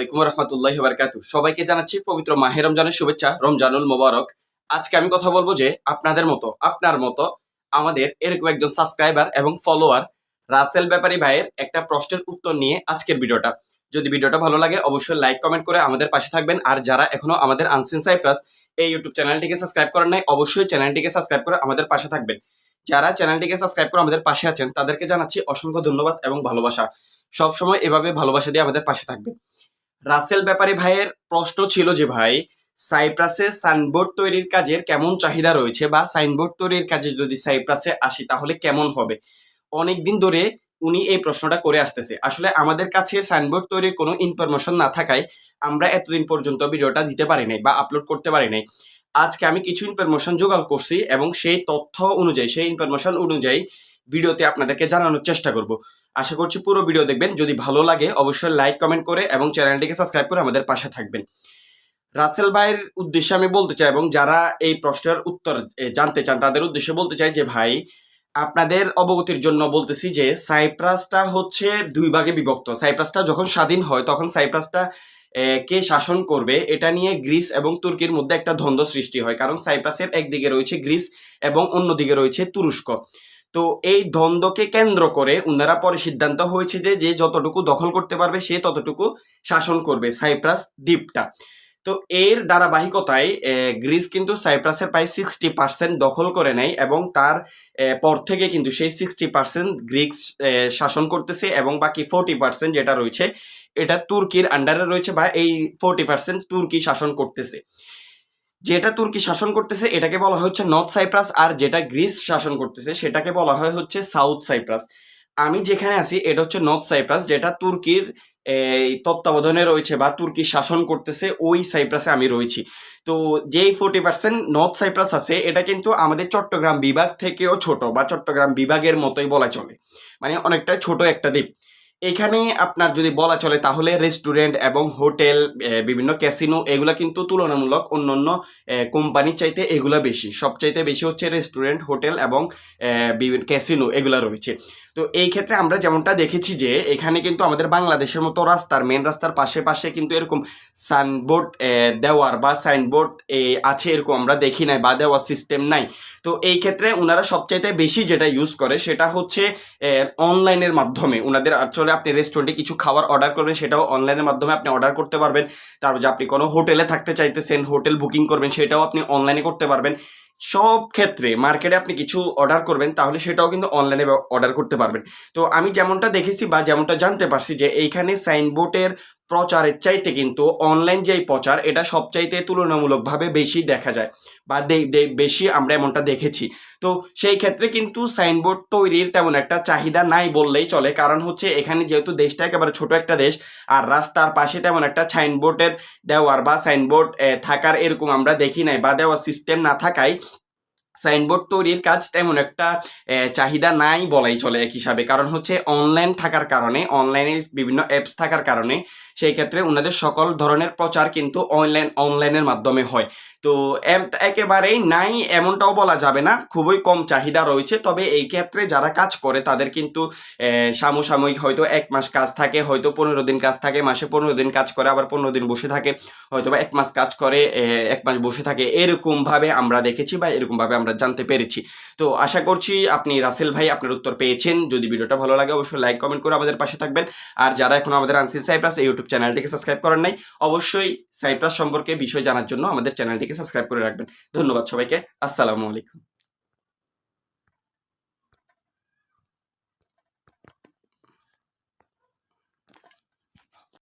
আলাইকুম রহমতুল্লাহ বারকাতু সবাইকে জানাচ্ছি পবিত্র মাহে রমজানের শুভেচ্ছা, রমজানুল মোবারক। আজকে আমি কথা বলব যে আপনাদের মতো, আপনার মতো আমাদের এরকম একজন সাবস্ক্রাইবার এবং ফলোয়ার রাসেল ব্যাপারী ভাইয়ের একটা প্রশ্নের উত্তর নিয়ে আজকের ভিডিওটা। যদি ভিডিওটা ভালো লাগে অবশ্যই লাইক কমেন্ট করে আমাদের পাশে থাকবেন। আর যারা এখনও আমাদের আনসিন সাইপ্রাস এই ইউটিউব চ্যানেলটিকে সাবস্ক্রাইব করেন নাই, অবশ্যই চ্যানেলটিকে সাবস্ক্রাইব করে আমাদের পাশে থাকবেন। যারা চ্যানেলটিকে সাবস্ক্রাইব করে আমাদের পাশে আছেন, তাদেরকে জানাচ্ছি অসংখ্য ধন্যবাদ এবং ভালোবাসা। সবসময় এভাবে ভালোবাসা দিয়ে আমাদের পাশে থাকবেন। রাসেল ব্যাপারী ভাইয়ের প্রশ্ন ছিল যে, ভাই, সাইপ্রাসে সাইনবোর্ড তৈরির কাজের কেমন চাহিদা রয়েছে বা সাইনবোর্ড তৈরির কাজে যদি সাইপ্রাসে আসি তাহলে কেমন হবে? অনেক দিন ধরে উনি এই প্রশ্নটা করে আসতেছে। আসলে আমাদের কাছে সাইনবোর্ড তৈরির কোনো ইনফরমেশন না থাকায় আমরা এতদিন পর্যন্ত ভিডিওটা দিতে পারি নাই বা আপলোড করতে পারি নাই। আজকে আমি কিছু ইনফরমেশন জোগাড় করছি এবং সেই তথ্য অনুযায়ী, সেই ইনফরমেশন অনুযায়ী ভিডিওতে আপনাদেরকে জানানোর চেষ্টা করব। আশা করছি পুরো ভিডিও দেখবেন। যদি ভালো লাগে, অবশ্যই লাইক কমেন্ট করে এবং চ্যানেলটিকে সাবস্ক্রাইব করে আমাদের পাশে থাকবেন। রাসেল ভাইয়ের উদ্দেশ্যে আমি বলতে চাই এবং যারা এই প্রশ্নের উত্তর জানতে চান, তাদের উদ্দেশ্যে বলতে চাই যে ভাই, আপনাদের অবগতির জন্য বলতেছি যে সাইপ্রাসটা হচ্ছে দুই ভাগে বিভক্ত। সাইপ্রাসটা যখন স্বাধীন হয়, তখন সাইপ্রাসটা কে শাসন করবে এটা নিয়ে গ্রিস এবং তুর্কির মধ্যে একটা দ্বন্দ্ব সৃষ্টি হয়। কারণ সাইপ্রাসের একদিকে রয়েছে গ্রিস এবং অন্যদিকে রয়েছে তুরস্ক। তো এই দ্বন্দ্বকে কেন্দ্র করে উনারা পরে সিদ্ধান্ত হয়েছে যে যে যতটুকু দখল করতে পারবে, সে ততটুকু শাসন করবে সাইপ্রাস দ্বীপটা। তো এর ধারাবাহিকতায় গ্রিস কিন্তু সাইপ্রাসের প্রায় সিক্সটি পার্সেন্ট দখল করে নেয় এবং তার পর থেকে কিন্তু সেই সিক্সটি পার্সেন্ট গ্রিক্স শাসন করতেছে এবং বাকি ফোরটি পার্সেন্ট যেটা রয়েছে, এটা তুর্কির আন্ডারে রয়েছে বা এই ফোরটি পার্সেন্ট তুর্কি শাসন করতেছে। যেটা তুর্কি শাসন করতেছে, এটাকে বলা হচ্ছে নর্থ সাইপ্রাস আর যেটা গ্রিস শাসন করতেছে, সেটাকে বলা হয় হচ্ছে সাউথ সাইপ্রাস আমি যেখানে আছি, এটা হচ্ছে নর্থ সাইপ্রাস যেটা তুর্কির এই তত্ত্বাবধানে রয়েছে বা তুর্কি শাসন করতেছে, ওই সাইপ্রাসে আমি রয়েছি। তো যেই ফোর্টি পার্সেন্ট নর্থ সাইপ্রাস আছে, এটা কিন্তু আমাদের চট্টগ্রাম বিভাগ থেকেও ছোট, বা চট্টগ্রাম বিভাগের মতোই বলা চলে। মানে অনেকটা ছোট একটা দ্বীপ। এখানে আপনার যদি বলা চলে তাহলে রেস্টুরেন্ট এবং হোটেল বিভিন্ন ক্যাসিনো এগুলো কিন্তু তুলনামূলক অন্য অন্য কোম্পানির চাইতে এগুলো বেশি। সবচাইতে বেশি হচ্ছে রেস্টুরেন্ট হোটেল এবং বিভিন্ন ক্যাসিনো এগুলো রয়েছে। তো এই ক্ষেত্রে আমরা যেমনটা দেখেছি যে এখানে কিন্তু আমাদের বাংলাদেশের মতো রাস্তার মেন রাস্তার পাশে পাশে কিন্তু এরকম সাইনবোর্ড দেওয়ার বা সাইনবোর্ড আছে এরকম আমরা দেখি নাই বা দেওয়ার সিস্টেম নাই। তো এই ক্ষেত্রে ওনারা সবচাইতে বেশি যেটা ইউজ করে সেটা হচ্ছে অনলাইনের মাধ্যমে। ওনাদের আসলে আপনি রেস্টুরেন্টে কিছু খাবার অর্ডার করবেন, সেটাও অনলাইনের মাধ্যমে আপনি অর্ডার করতে পারবেন। তারপর যে আপনি কোনো হোটেলে থাকতে চাইতেছেন হোটেল বুকিং করবেন, সেটাও আপনি অনলাইনে করতে পারবেন। সব ক্ষেত্রে মার্কেটে আপনি কিছু অর্ডার করবেন, তাহলে সেটাও কিন্তু অনলাইনে অর্ডার করতে পারবেন। তো আমি যেমনটা দেখেছি বা যেমনটা জানতে পারছি যে এইখানে সাইনবোর্ডের প্রচারের চাইতে কিন্তু অনলাইন যেই প্রচার, এটা সবচাইতে তুলনামূলকভাবে বেশি দেখা যায় বা বেশি আমরা এমনটা দেখেছি। তো সেই ক্ষেত্রে কিন্তু সাইনবোর্ড তৈরির তেমন একটা চাহিদা নাই বললেই চলে। কারণ হচ্ছে এখানে যেহেতু দেশটা একেবারে ছোট একটা দেশ, আর রাস্তার পাশে তেমন একটা সাইনবোর্ডের দেওয়ার বা সাইনবোর্ড থাকার এরকম আমরা দেখি নাই বা দেওয়ার সিস্টেম না থাকায় সাইনবোর্ড তৈরির কাজ তেমন একটা চাহিদা নাই বলাই চলে এক হিসাবে। কারণ হচ্ছে অনলাইন থাকার কারণে অনলাইনে বিভিন্ন অ্যাপস থাকার কারণে সেই ক্ষেত্রে ওনাদের সকল ধরনের প্রচার কিন্তু অনলাইন অনলাইনের মাধ্যমে হয়। তো একেবারেই নাই এমনটাও বলা যাবে না। খুবই কম চাহিদা রয়েছে। তবে এই ক্ষেত্রে যারা কাজ করে তাদের কিন্তু আহ, সাময়িক হয়তো এক মাস কাজ থাকে হয়তো পনেরো দিন কাজ থাকে মাসে পনেরো দিন কাজ করে আবার পনেরো দিন বসে থাকে হয়তো বা এক মাস কাজ করে এক মাস বসে থাকে। এরকমভাবে আমরা দেখেছি বা এরকম ভাবে আমরা জানতে পেরেছি। তো আশা করছি আপনি রাসেল ভাই আপনার উত্তর পেয়েছেন। যদি ভিডিওটা ভালো লাগে, অবশ্যই লাইক কমেন্ট করে আমাদের পাশে থাকবেন। আর যারা এখন আমাদের আনসিন সাইপ্রাস এই ইউটিউব চ্যানেলটিকে সাবস্ক্রাইব করেন নাই, অবশ্যই সাইপ্রাস সম্পর্কে বিষয় জানার জন্য আমাদের চ্যানেলটিকে সাবস্ক্রাইব করে রাখবেন। ধন্যবাদ সবাইকে। আসসালামু আলাইকুম।